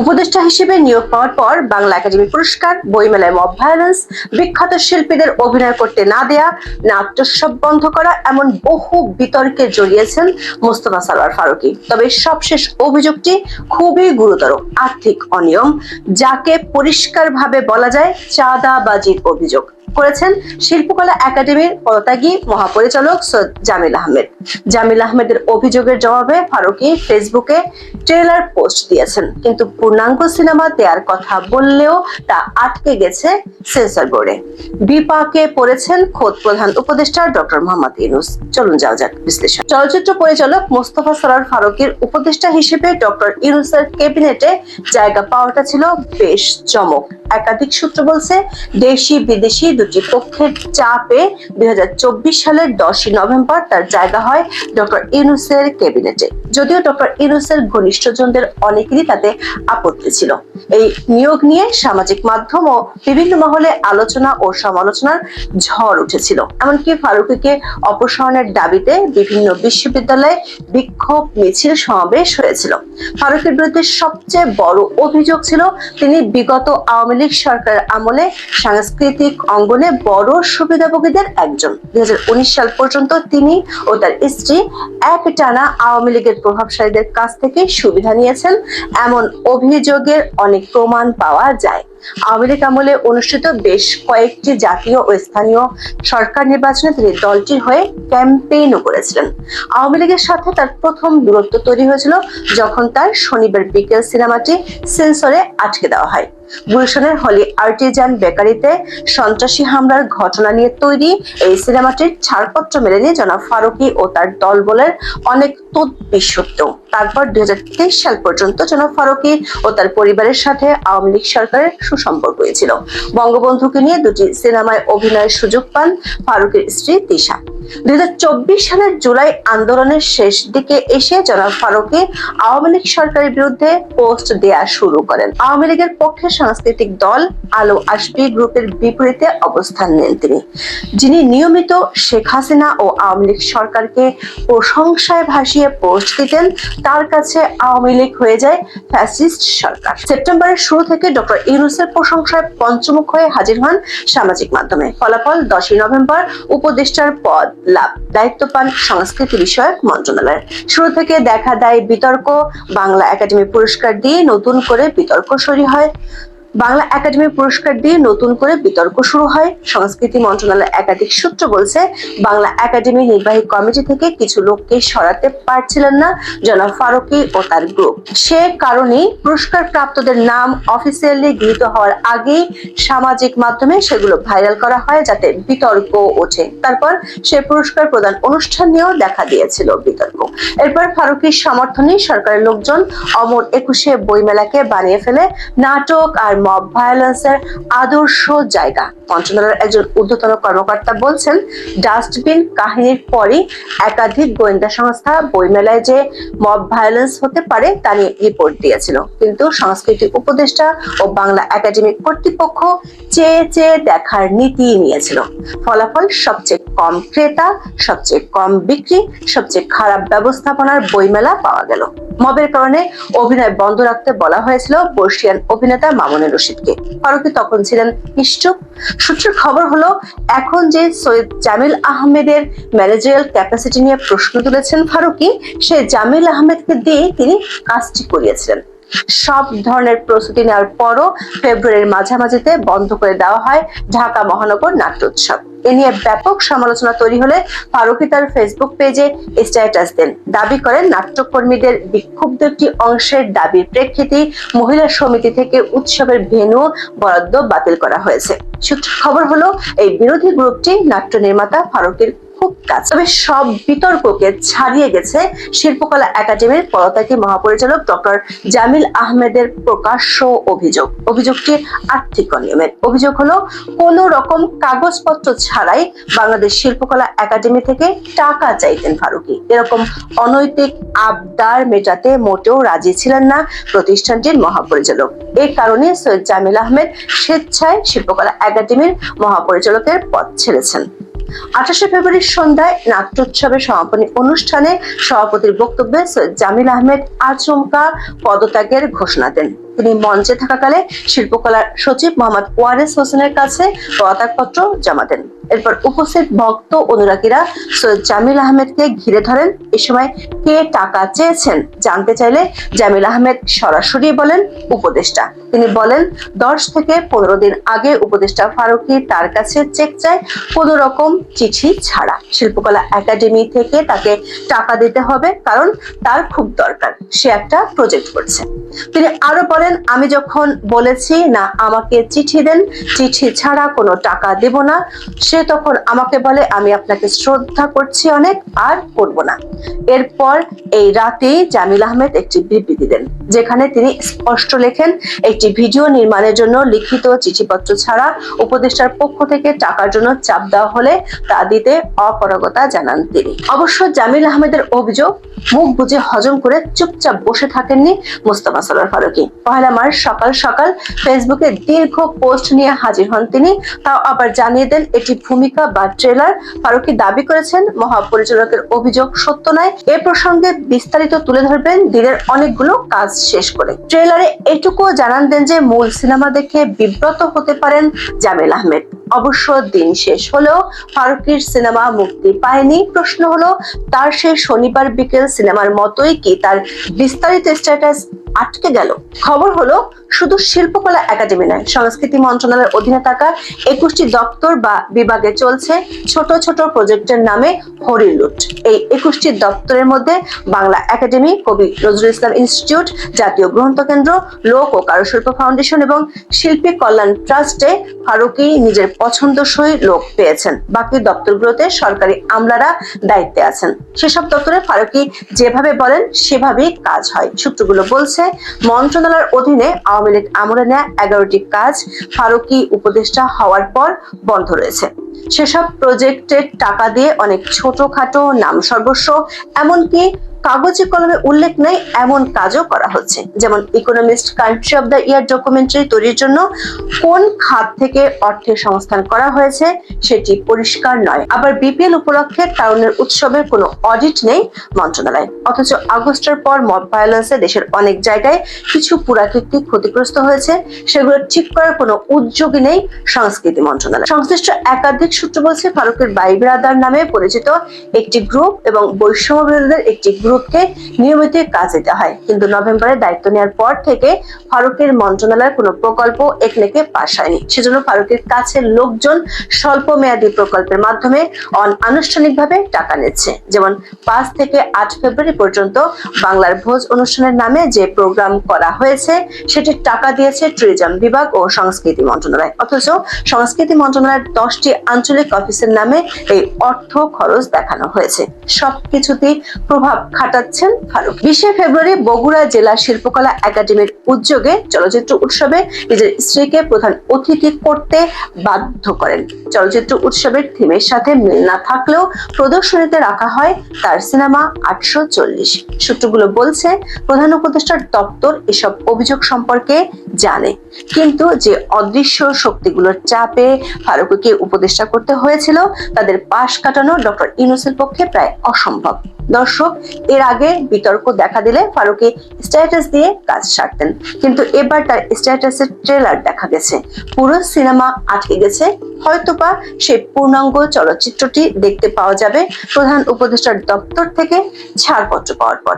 উপদেষ্টা হিসেবে নিয়োগ পাওয়ার পর বাংলা একাডেমি পুরস্কার, বইমেলায় মব ভায়োলেন্স বিখ্যাত শিল্পীদের অভিনয় করতে না দেয়া, নাট্যোৎসব বন্ধ করা, এমন বহু বিতর্কে জড়িয়েছেন মোস্তফা সালোয়ার ফারুকি। তবে সবশেষ অভিযোগটি খুবই গুরুতর, আর্থিক অনিয়ম, যাকে পরিষ্কারভাবে বলা যায় চাঁদাবাজির অভিযোগ। করেছেন শিল্পকলা একাডেমির পদত্যাগী মহাপরিচালক সৈয়দ জামিল আহমেদ। জামিল আহমেদের অভিযোগের জবাবে ফারুকী ফেসবুকে ট্রেলার পোস্ট দিয়েছেন। কিন্তু পূর্ণাঙ্গ সিনেমা দেওয়ার কথা বললেও তা আটকে গেছে সেন্সর বোর্ডে। বিপাকে পড়েছেন খোদ প্রধান উপদেষ্টা ডক্টর মোহাম্মদ ইউনুস। চলুন যাওয়া যাক বিশ্লেষণ। চলচ্চিত্র পরিচালক মোস্তফা সরার ফারুকের উপদেষ্টা হিসেবে ডক্টর ইউনুসের ক্যাবিনেটে জায়গা পাওয়াটা ছিল বেশ চমক। একাধিক সূত্র বলছে দেশি বিদেশি দুটি পক্ষের চাপে দুই হাজার চব্বিশ সালের দশই নভেম্বর তার জায়গা হয় ডক্টর ইউনুসের ক্যাবিনেটে। যদিও ডক্টর ইউনুসের ঘনিষ্ঠজনদের অনেকেরই তাতে আপত্তি ছিল। এই নিয়োগ নিয়ে সামাজিক মাধ্যম ও বিভিন্ন মহলে আলোচনা ও সমালোচনার ঝড় উঠেছিল। এমনকি ফারুকিকে অপসারণের দাবিতে বিভিন্ন বিশ্ববিদ্যালয়ে বিক্ষোভ মিছিল সমাবেশ হয়েছিল। ফারুকের বিরুদ্ধে সবচেয়ে বড় অভিযোগ ছিল, তিনি বিগত আওয়ামী লীগ সরকারের আমলে সাংস্কৃতিক অঙ্গনে বড় সুবিধাভোগীদের একজন। দুই সাল পর্যন্ত তিনি ও তার স্ত্রী এক টানা আওয়ামী লীগের প্রভাবশালীদের কাছ থেকে সুবিধা নিয়েছেন। এমন অভিযোগের অনেক প্রমাণ পাওয়া যায়। আওয়ামী লীগ আমলে অনুষ্ঠিত বেশ কয়েকটি জাতীয় ও স্থানীয় সরকার নির্বাচনে তিনি দলটির হয়ে ক্যাম্পেইনও করেছিলেন। আওয়ামী লীগের সাথে তার প্রথম দূরত্ব তৈরি হয়েছিল যখন তার শনিবার বিকেল সিনেমাটি সেন্সরে আটকে দেওয়া হয়। গুলশানের হলি আর্টিজান বেকারিতে সন্ত্রাসী হামলার ঘটনা নিয়ে তৈরি এই সিনেমাটির ছাড়পত্র মেলেনি জনাব ফারুকি ও তার দলবলের অনেক তৎবিশ্বত্ব তারপর দুই সাল পর্যন্ত জনাব ফারুকি ও তার পরিবারের সাথে আওয়ামী লীগ সরকারের সুসম্পর্ক হয়েছিল। বঙ্গবন্ধুকে নিয়ে দুটি সিনেমায় অভিনয়ের সুযোগ পান ফারুকের স্ত্রী তিশা। দুই সালের জুলাই আন্দোলনের শেষ দিকে এসে জনাব ফারুকি আওয়ামী লীগ সরকারের বিরুদ্ধে পোস্ট দেয়া শুরু করেন। আওয়ামী লীগের পক্ষে সাংস্কৃতিক দল আলো আসবি গ্রুপের বিপরীতে অবস্থান নেন তিনি, যিনি নিয়মিত শেখ হাসিনা ও আওয়ামী লীগ সরকারকে প্রশংসায় ভাসিয়ে পোস্ট দিতেন। তার কাছে আওয়ামী লীগ হয়ে যায় ফ্যাসিস্ট সরকার। সেপ্টেম্বরের শুরু থেকে ডক্টর ইউনুসের প্রশংসায় পঞ্চমুখ হয়ে হাজির হন সামাজিক মাধ্যমে। ফলাফল দশই নভেম্বর উপদেষ্টার পদ লাভ। দায়িত্ব পান সংস্কৃতি বিষয়ক মন্ত্রণালয়ের। শুরু থেকে দেখা দেয় বিতর্ক। বাংলা একাডেমি পুরস্কার দিয়ে নতুন করে বিতর্ক সরি হয়। বাংলা একাডেমি পুরস্কার দিয়ে নতুন করে বিতর্ক শুরু হয়। সংস্কৃতি মন্ত্রণালয় একাধিক সূত্র বলছে, বাংলা একাডেমি নির্বাহী কমিটি থেকে কিছু লোককে সরাতে পারছিলেন না জনাব ফারুকি ও তার গ্রুপ সে কারণেই পুরস্কার প্রাপ্তদের নাম অফিসিয়ালি গৃহীত হওয়ার আগেই সামাজিক মাধ্যমে সেগুলো ভাইরাল করা হয় যাতে বিতর্ক ওঠে। তারপর সে পুরস্কার প্রদান অনুষ্ঠান নিয়েও দেখা দিয়েছিল বিতর্ক। এরপর ফারুকির সমর্থনে সরকারের লোকজন অমর একুশে বইমেলাকে বানিয়ে ফেলে, নাটক আর মব ভায়োলেন্সের আদর্শ জায়গা। মন্ত্রণালয়ের একজন ঊর্ধ্বতন কর্মকর্তা বলছেন, ডাস্টবিন কাহিনীর পরই একাধিক গোয়েন্দা সংস্থা বইমেলায় যে মব ভায়োলেন্স হতে পারে তা নিয়ে রিপোর্ট দিয়েছিল। কিন্তু সংস্কৃতি উপদেষ্টা ও বাংলা একাডেমিক কর্তৃপক্ষ চেয়ে চেয়ে দেখার নীতি নিয়েছিল। ফলাফল সবচেয়ে কম ক্রেতা, সবচেয়ে কম বিক্রি, সবচেয়ে খারাপ ব্যবস্থাপনার বইমেলা পাওয়া গেল। মবের কারণে অভিনয় বন্ধ রাখতে বলা হয়েছিল বর্ষিয়ান অভিনেতা মামুনের রশিদকে। ফারুকি তখন ছিলেন নিশ্চুপ। সূত্রের খবর হলো, এখন যে সৈয়দ জামিল আহমেদের ম্যানেজারিয়াল ক্যাপাসিটি নিয়ে প্রশ্ন তুলেছেন ফারুকি সে জামিল আহমেদকে দিয়ে তিনি কাজটি করিয়েছিলেন। সব ধরনের প্রস্তুতি নেওয়ার পরও ফেব্রুয়ারির মাঝামাঝিতে বন্ধ করে দেওয়া হয় ঢাকা মহানগর নাট্যোৎসব। এ নিয়ে ব্যাপক সমালোচনা তৈরি হলে ফারুকি তার ফেসবুক পেজে স্ট্যাটাস দেন। দাবি করেন, নাট্যকর্মীদের বিক্ষুব্ধ একটি অংশের দাবির প্রেক্ষিতে মহিলা সমিতি থেকে উৎসবের ভেন্যু বরাদ্দ বাতিল করা হয়েছে। সূত্র খবর হলো, এই বিরোধী গ্রুপটি নাট্য নির্মাতা ফারুকের তবে সব বিতর্ককে ছাড়িয়ে গেছে শিল্পকলা একাডেমির পদত্যাগী মহাপরিচালক ডক্টর জামিল আহমেদের প্রকাশ্য অভিযোগ। অভিযোগটি আর্থিক অনিয়মের। অভিযোগ হলো রকম কাগজপত্র ছাড়াই বাংলাদেশ শিল্পকলা একাডেমি থেকে টাকা চাইতেন ফারুকি। এরকম অনৈতিক আবদার মেটাতে মোটেও রাজি ছিলেন না প্রতিষ্ঠানটির মহাপরিচালক। এই কারণে সৈয়দ জামিল আহমেদ স্বেচ্ছায় শিল্পকলা একাডেমির মহাপরিচালকের পদ ছেড়েছেন। আঠাশে ফেব্রুয়ারির সন্ধ্যায় নাট্যোৎসবের সমাপনী অনুষ্ঠানে সভাপতির বক্তব্যে সৈয়দ জামিল আহমেদ আচমকা পদত্যাগের ঘোষণা দেন। তিনি মঞ্চে থাকাকালে শিল্পকলার সচিব মোহাম্মদ ওয়ারেস হোসেনের কাছে পদত্যাগপত্র জমা দেন। এরপর উপস্থিত ভক্ত অনুরাগীরা সৈয়দ জামিল আহমেদকে ঘিরে ধরেন। এ সময় কে টাকা চেয়েছেন জানতে চাইলে জামিল আহমেদ সরাসরি বলেন উপদেষ্টা। তিনি বলেন, দশ থেকে পনেরো দিন আগে উপদেষ্টা ফারুকি তার কাছে চেক চায় কোন রকম চিঠি ছাড়া। শিল্পকলা একাডেমি থেকে তাকে টাকা দিতে হবে কারণ তার খুব দরকার। সে একটা প্রজেক্ট করছে। তিনি আরও বলেন আমি যখন বলেছি, না, আমাকে চিঠি দেন, চিঠি ছাড়া কোনো টাকা দেব না, সে তখন আমাকে বলে, আমি আপনাকে শ্রদ্ধা করছি অনেক, আর করব না। এরপর এই রাতেই জামিল আহমেদ একটি বিবৃতি দেন, যেখানে তিনি স্পষ্ট লেখেন, একটি ভিডিও নির্মাণের জন্য লিখিত চিঠিপত্র ছাড়া উপদেষ্টার পক্ষ থেকে টাকার জন্য চাপ দেওয়া হলে তা দিতে অপারগতা জানান তিনি। অবশ্য জামিল আহমেদের অভিযোগ, মুখ বুঝে হজম করে চুপচাপ বসে থাকেননি মোস্তফা সরোয়ার ফারুকি পহেলা মার্চ সকাল সকাল ফেসবুকে দীর্ঘ পোস্ট নিয়ে হাজির হন তিনি। তাও আবার জানিয়ে দেন, এটি ভূমিকা বা ট্রেলার। ফারুকি দাবি করেছেন, মহাপরিচালকের অভিযোগ সত্য নয়। এ প্রসঙ্গে বিস্তারিত তুলে ধরবেন দিনের অনেকগুলো কাজ শেষ করে। ট্রেলারে এটুকুও জানান দেন যে, মূল সিনেমা দেখে বিব্রত হতে পারেন জামিল আহমেদ। অবশ্য দিন শেষ হলেও ফারুকির সিনেমা মুক্তি পায়নি। প্রশ্ন হলো, তার সেই শনিবার বিকেল সিনেমার মতোই কি তার বিস্তারিত স্ট্যাটাস আটকে গেল। খবর হলো শুধু শিল্পকলা একাডেমি নয়, সংস্কৃতি মন্ত্রণালয়ের অধীনে থাকা একুশটি দপ্তর বা বিভাগে চলছে ছোট ছোট প্রজেক্টের নামে হরিলুট এই একুশটি দপ্তরের মধ্যে বাংলা একাডেমি, কবি নজরুল ইসলাম ইনস্টিটিউট, জাতীয় গ্রন্থ কেন্দ্র, লোক ও কারুশিল্প ফাউন্ডেশন এবং শিল্পী কল্যাণ ট্রাস্টে ফারুকি নিজের পছন্দসই লোক পেয়েছেন। বাকি দপ্তরগুলোতে সরকারি আমলারা দায়িত্বে আছেন। সেসব দপ্তরে ফারুকি যেভাবে বলেন, সেভাবেই কাজ হয়। সূত্রগুলো বলছে, মন্ত্রণালয়ের অধীনে আওয়ামী লীগ আমলে নেয়া এগারোটি কাজ ফারুকি উপদেষ্টা হওয়ার পর বন্ধ রয়েছে। সেসব প্রজেক্টের টাকা দিয়ে অনেক ছোটখাটো নাম সর্বস্ব, এমনকি কাগজে কলমে উল্লেখ নেই, এমন কাজও করা হচ্ছে। যেমন Economist country of the year documentary তৈরির জন্য কোন খাত থেকে অর্থের সংস্থান করা হয়েছে সেটি পরিষ্কার নয়। আবার বিপিএল উপলক্ষে তারুণের উৎসবের কোনো অডিট নেই মন্ত্রণালয়। অথচ আগস্টের পর মব ভায়োলেন্সে দেশের অনেক জায়গায় কিছু পুরাকীর্তি ক্ষতিগ্রস্ত হয়েছে, সেগুলো ঠিক করার কোনো উদ্যোগই নেই সংস্কৃতি মন্ত্রণালয়। সংশ্লিষ্ট একাধিক সূত্র বলছে ফারুকের বাইবরাদার নামে পরিচিত একটি গ্রুপ এবং বৈষম্য বিরোধীদের একটি গ্রুপকে নিয়মিত কাজ দিতে হয়। কিন্তু নভেম্বরে দায়িত্ব নেওয়ার পর থেকে ফারুকের মন্ত্রণালয়ের কোনো প্রকল্প একনেকে পাশ হয়নি। সেজন্য ফারুকের কাছে লোকজন স্বল্প মেয়াদী প্রকল্পের মাধ্যমে অনানুষ্ঠানিকভাবে টাকা নিচ্ছে। যেমন পাঁচ থেকে আট ফেব্রুয়ারি পর্যন্ত বাংলার ভোজ অনুষ্ঠানের নামে যে প্রোগ্রাম করা হয়েছে সেটির টাকা দিয়েছে ট্যুরিজম বিভাগ ও সংস্কৃতি মন্ত্রণালয়। অথচ সংস্কৃতি মন্ত্রণালয়ের দশটি আঞ্চলিক অফিসের নামে এই অর্থ খরচ দেখানো হয়েছে। সবকিছুতেই প্রভাব খাটাচ্ছেন ফারুক। বিশে ফেব্রুয়ারি বগুড়া জেলা শিল্পকলা একাডেমির উদ্যোগে চলচ্চিত্র উৎসবে নিজের স্ত্রীকে প্রধান অতিথি করতে বাধ্য করেন। চলচ্চিত্র উৎসবের থিমের সাথে মিল না থাকলেও প্রদর্শনীতে রাখা হয় তার সিনেমা আটশো চল্লিশ। সূত্রগুলো বলছে, প্রধান উপদেষ্টার দপ্তর এসব অভিযোগ সম্পর্কে জানে। কিন্তু যে অদৃশ্য শক্তিগুলোর চাপে ফারুককে উপদেষ্টা করতে হয়েছিল, তাদের পাশ কাটানো ডক্টর ইউনুসের পক্ষে প্রায় অসম্ভব। দর্শক, এর আগে বিতর্ক দেখা দিলে ফারুকি স্ট্যাটাস দিয়ে কাজ সারতেন। কিন্তু এবার তার স্ট্যাটাসের ট্রেলার দেখা গেছে। পুরো সিনেমা আটকে গেছে। হয়তোবা সেই পূর্ণাঙ্গ চলচ্চিত্রটি দেখতে পাওয়া যাবে প্রধান উপদেষ্টার দপ্তর থেকে ছাড়পত্র পাওয়ার পর।